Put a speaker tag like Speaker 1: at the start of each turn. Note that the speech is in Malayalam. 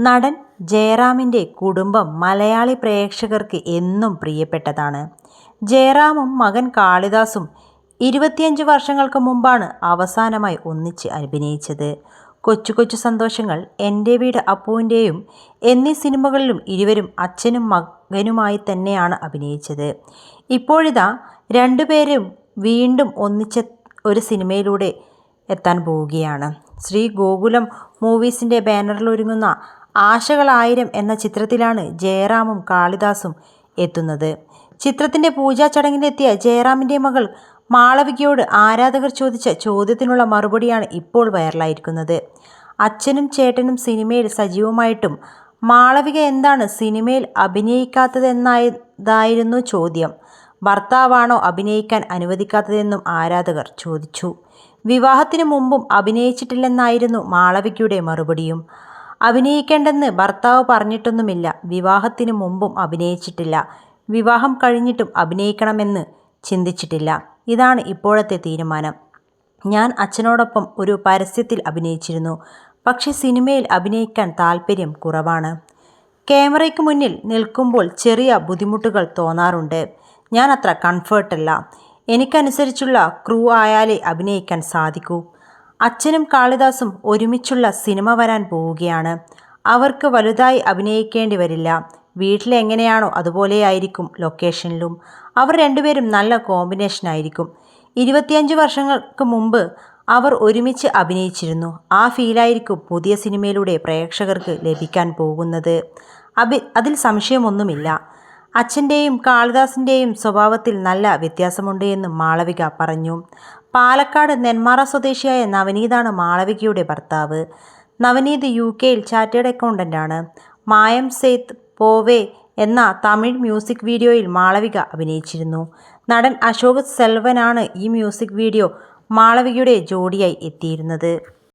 Speaker 1: നടൻ ജയറാമിന്റെ കുടുംബം മലയാളി പ്രേക്ഷകർക്ക് എന്നും പ്രിയപ്പെട്ടതാണ്. ജയറാമും മകൻ കാളിദാസും ഇരുപത്തിയഞ്ച് വർഷങ്ങൾക്ക് മുമ്പാണ് അവസാനമായി ഒന്നിച്ച് അഭിനയിച്ചത്. കൊച്ചു കൊച്ചു സന്തോഷങ്ങൾ, എന്റെ വീട് അപ്പുവിന്റെയും എന്നീ സിനിമകളിലും ഇരുവരും അച്ഛനും മകനുമായി തന്നെയാണ് അഭിനയിച്ചത്. ഇപ്പോഴിതാ രണ്ടുപേരും വീണ്ടും ഒന്നിച്ച ഒരു സിനിമയിലൂടെ എത്താൻ പോവുകയാണ്. ശ്രീ ഗോകുലം മൂവീസിന്റെ ബാനറിലൊരുങ്ങുന്ന ആശകളായിരം എന്ന ചിത്രത്തിലാണ് ജയറാമും കാളിദാസും എത്തുന്നത്. ചിത്രത്തിന്റെ പൂജാ ചടങ്ങിലെത്തിയ ജയറാമിന്റെ മകൾ മാളവികയോട് ആരാധകർ ചോദിച്ച ചോദ്യത്തിനുള്ള മറുപടിയാണ് ഇപ്പോൾ വൈറലായിരിക്കുന്നത്. അച്ഛനും ചേട്ടനും സിനിമയിൽ സജീവമായിട്ടും മാളവിക എന്താണ് സിനിമയിൽ അഭിനയിക്കാത്തതെന്നായതായിരുന്നു ചോദ്യം. ഭർത്താവാണോ അഭിനയിക്കാൻ അനുവദിക്കാത്തതെന്നും ആരാധകർ ചോദിച്ചു. വിവാഹത്തിന് മുമ്പും അഭിനയിച്ചിട്ടില്ലെന്നായിരുന്നു മാളവികയുടെ മറുപടിയും. അഭിനയിക്കേണ്ടെന്ന് ഭർത്താവ് പറഞ്ഞിട്ടൊന്നുമില്ല. വിവാഹത്തിന് മുമ്പും അഭിനയിച്ചിട്ടില്ല. വിവാഹം കഴിഞ്ഞിട്ടും അഭിനയിക്കണമെന്ന് ചിന്തിച്ചിട്ടില്ല. ഇതാണ് ഇപ്പോഴത്തെ തീരുമാനം. ഞാൻ അച്ഛനോടൊപ്പം ഒരു പരസ്യത്തിൽ അഭിനയിച്ചിരുന്നു. പക്ഷേ സിനിമയിൽ അഭിനയിക്കാൻ താല്പര്യം കുറവാണ്. ക്യാമറയ്ക്ക് മുന്നിൽ നിൽക്കുമ്പോൾ ചെറിയ ബുദ്ധിമുട്ടുകൾ തോന്നാറുണ്ട്. ഞാൻ അത്ര കംഫേർട്ടല്ല എനിക്കനുസരിച്ചുള്ള ക്രൂ ആയാലേ അഭിനയിക്കാൻ സാധിക്കൂ. അച്ഛനും കാളിദാസും ഒരുമിച്ചുള്ള സിനിമ വരാൻ പോവുകയാണ്. അവർക്ക് വലുതായി അഭിനയിക്കേണ്ടി വരില്ല. വീട്ടിലെങ്ങനെയാണോ അതുപോലെയായിരിക്കും ലൊക്കേഷനിലും. അവർ രണ്ടുപേരും നല്ല കോമ്പിനേഷനായിരിക്കും. ഇരുപത്തിയഞ്ച് വർഷങ്ങൾക്ക് മുമ്പ് അവർ ഒരുമിച്ച് അഭിനയിച്ചിരുന്നു. ആ ഫീലായിരിക്കും പുതിയ സിനിമയിലൂടെ പ്രേക്ഷകർക്ക് ലഭിക്കാൻ പോകുന്നത്. അഭി അതിൽ സംശയമൊന്നുമില്ല. അച്ഛന്റെയും കാളിദാസിന്റെയും സ്വഭാവത്തിൽ നല്ല വ്യത്യാസമുണ്ട് എന്നും മാളവിക പറഞ്ഞു. പാലക്കാട് നെന്മാറ സ്വദേശിയായ നവനീതാണ് മാളവികയുടെ ഭർത്താവ്. നവനീത് യു കെയിൽ ചാർട്ടേഡ് അക്കൗണ്ടന്റാണ്. മായം സെയ്ത് പോവേ എന്ന തമിഴ് മ്യൂസിക് വീഡിയോയിൽ മാളവിക അഭിനയിച്ചിരുന്നു. നടൻ അശോക് സെൽവനാണ് ഈ മ്യൂസിക് വീഡിയോ മാളവികയുടെ ജോഡിയായി എത്തിയിരുന്നത്.